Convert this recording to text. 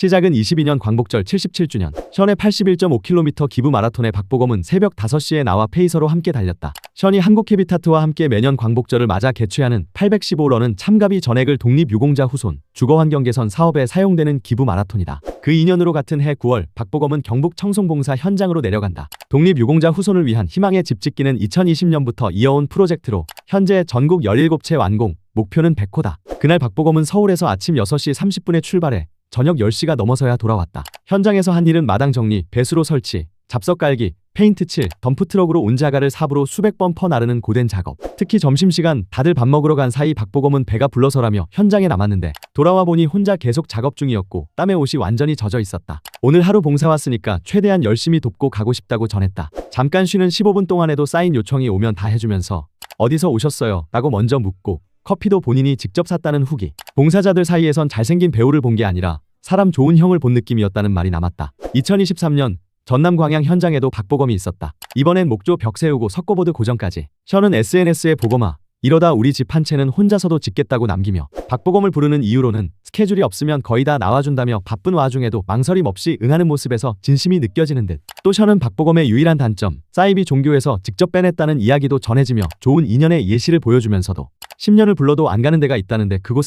시작은 22년 광복절 77주년. 션의 81.5km 기부 마라톤에 박보검은 새벽 5시에 나와 페이서로 함께 달렸다. 션이 한국 헤비타트와 함께 매년 광복절을 맞아 개최하는 815런은 참가비 전액을 독립유공자 후손, 주거환경 개선 사업에 사용되는 기부 마라톤이다. 그 2년으로 같은 해 9월 박보검은 경북 청송봉사 현장으로 내려간다. 독립유공자 후손을 위한 희망의 집 짓기는 2020년부터 이어온 프로젝트로 현재 전국 17채 완공, 목표는 100호다. 그날 박보검은 서울에서 아침 6시 30분에 출발해 저녁 10시가 넘어서야 돌아왔다. 현장에서 한 일은 마당 정리, 배수로 설치, 잡석 깔기, 페인트 칠, 덤프트럭으로 온자가를 삽으로 수백 번 퍼 나르는 고된 작업. 특히 점심시간 다들 밥 먹으러 간 사이 박보검은 배가 불러서라며 현장에 남았는데 돌아와 보니 혼자 계속 작업 중이었고 땀에 옷이 완전히 젖어 있었다. 오늘 하루 봉사 왔으니까 최대한 열심히 돕고 가고 싶다고 전했다. 잠깐 쉬는 15분 동안에도 사인 요청이 오면 다 해주면서 어디서 오셨어요? 라고 먼저 묻고 커피도 본인이 직접 샀다는 후기. 봉사자들 사이에선 잘생긴 배우를 본 게 아니라 사람 좋은 형을 본 느낌이었다는 말이 남았다. 2023년 전남 광양 현장에도 박보검이 있었다. 이번엔 목조 벽 세우고 석고보드 고정까지. 션은 SNS에 보검아 이러다 우리 집 한 채는 혼자서도 짓겠다고 남기며 박보검을 부르는 이유로는 스케줄이 없으면 거의 다 나와준다며 바쁜 와중에도 망설임 없이 응하는 모습에서 진심이 느껴지는 듯. 또 션은 박보검의 유일한 단점, 사이비 종교에서 직접 빼냈다는 이야기도 전해지며 좋은 인연의 예시를 보여주면서도 10년을 불러도 안 가는 데가 있다는데 그곳